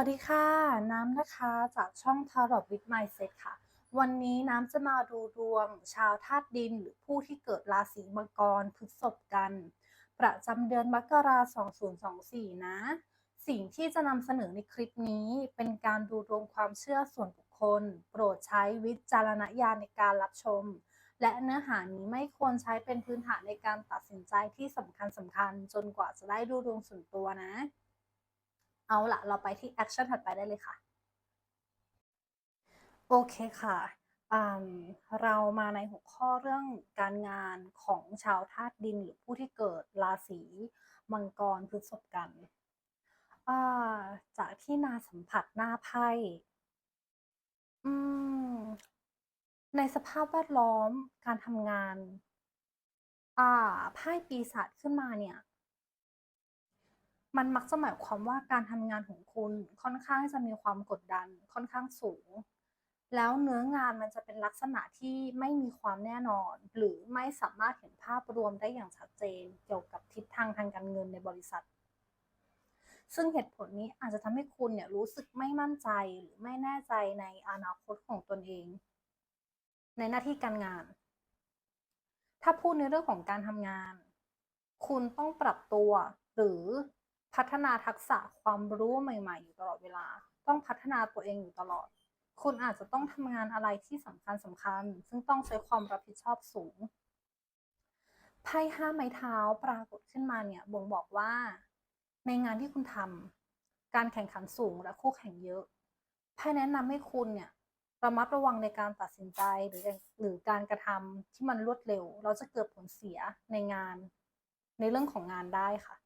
วัสดีค่ะ น้ำนะคะจากช่อง Tarot with Mindset ค่ะ วันนี้น้ำจะมาดูดวงชาวธาตุดิน หรือผู้ที่เกิดราศีมังกรพฤษภกัน ประจำเดือนมกราคม2024 นะ สิ่งที่จะนำเสนอในคลิปนี้เป็นการดูดวงความเชื่อส่วนบุคคล โปรดใช้วิจารณญาณในการรับชม และเนื้อหานี้ไม่ควรใช้เป็นพื้นฐานในการตัดสินใจที่สำคัญสำคัญจนกว่าจะได้ดูดวงส่วนตัวนะ เอาละเราไปที่แอคชั่นถัดไปได้เลยค่ะ โอเคค่ะอืมเรามาในหัวข้อเรื่องการงานของชาวธาตุดินหรือผู้ที่เกิดราศีมังกรพฤษภกัน จากที่นาสัมผัสหน้าไพ่ในสภาพแวดล้อมการทำงานอ่าไพ่ปีศาจขึ้นมาเนี่ย มันมักจะหมายความว่าการทำงานของคุณค่อนข้างจะมีความกดดันค่อนข้างสูง แล้วเนื้องานมันจะเป็นลักษณะที่ไม่มีความแน่นอน หรือไม่สามารถเห็นภาพรวมได้อย่างชัดเจน เกี่ยวกับทิศทางทางการเงินในบริษัท ซึ่งเหตุผลนี้อาจจะทำให้คุณเนี่ยรู้สึกไม่มั่นใจหรือไม่แน่ใจในอนาคตของตนเอง ในหน้าที่การงาน ถ้าพูดในเรื่องของการทำงาน คุณต้องปรับตัวหรือ พัฒนาทักษะความรู้ใหม่ ๆ อยู่ตลอดเวลา ต้องพัฒนาตัวเองอยู่ตลอด คุณอาจจะต้องทำงานอะไรที่สำคัญสำคัญ ซึ่งต้องใช้ความรับผิดชอบสูง ไพ่ห้าไม้เท้าปรากฏขึ้นมาเนี่ยบ่งบอกว่า ในงานที่คุณทำการแข่งขันสูงและคู่แข่งเยอะไพ่แนะนำให้คุณเนี่ยระมัดระวังในการตัดสินใจหรือหรือการกระทำที่มันรวดเร็ว เราจะเกิดผลเสียในงาน ในเรื่องของงานได้ค่ะ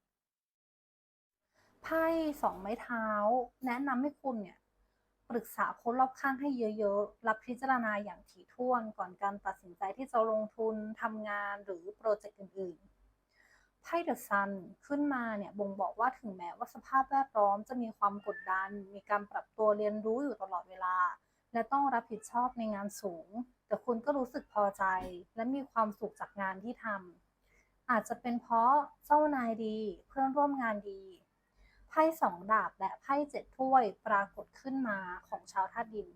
ไพ่สองไม้เท้า แนะนำให้คุณเนี่ยปรึกษาคนรอบข้างให้เยอะๆ รับพิจารณาอย่างถี่ถ้วนก่อนการตัดสินใจที่จะลงทุนทำงานหรือโปรเจกต์อื่นๆ ไพ่เดอะซันขึ้นมาเนี่ยบ่งบอกว่าถึงแม้ว่าสภาพแวดล้อมจะมีความกดดัน มีการปรับตัวเรียนรู้อยู่ตลอดเวลา และต้องรับผิดชอบในงานสูง แต่คุณก็รู้สึกพอใจ และมีความสุขจากงานที่ทำอาจจะเป็นเพราะเจ้านายดี เพื่อนร่วมงานดี พ่สองดาบและไพ่เจ็ดถ้วยปรากฏขึ้นมาของชาวธาตุดิน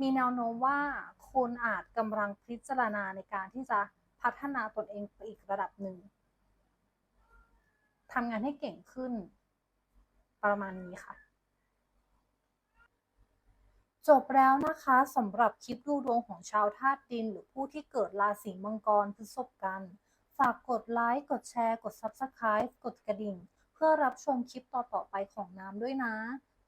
มีแนวโน้มว่าคุณอาจกำลังพิจารณาในการที่จะพัฒนาตนเองไปอีกระดับหนึ่งทำงานให้เก่งขึ้น ประมาณนี้ค่ะ จบแล้วนะคะสำหรับคลิปดูดวงของชาวธาตุดิน หรือผู้ที่เกิดราศีมังกรพฤษภกัน ฝากกดไลค์ กดแชร์ กด Subscribe กดกระดิ่ง เพื่อรับชมคลิปต่อๆไปของน้ำด้วยนะ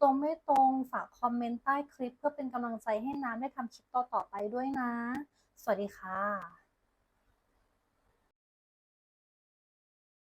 ตรงไม่ตรงฝากคอมเมนต์ใต้คลิป เพื่อเป็นกำลังใจให้น้ำได้ทำคลิปต่อๆไปด้วยนะ สวัสดีค่ะ